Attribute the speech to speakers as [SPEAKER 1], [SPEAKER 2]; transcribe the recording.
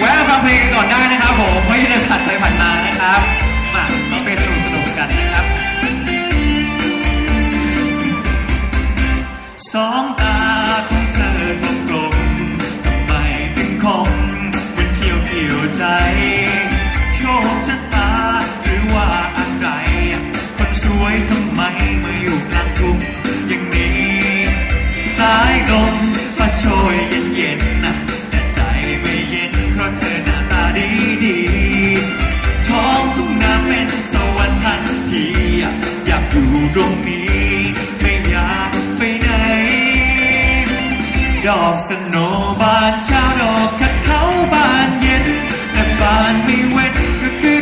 [SPEAKER 1] แวะฟังเพลงก่อนได้นะครับผมไม่ได้ผ่านไปผ่านมานะครับ ใจ โชคชะตาหรือว่าอะไรคนสวยทำไมมาอยู่กลางทุ่งอย่างนี้ สายลมพัดโชยเย็นๆนะแต่ใจไม่เย็นเพราะเธอหน้าตาดีดีท้องทุ่งนาเป็นสวรรค์ทันทีอยากอยู่ตรงนี้ไม่อยากไปไหนดอกสโนบานเช้าดอกขัดเขาบานเย็น แต่บา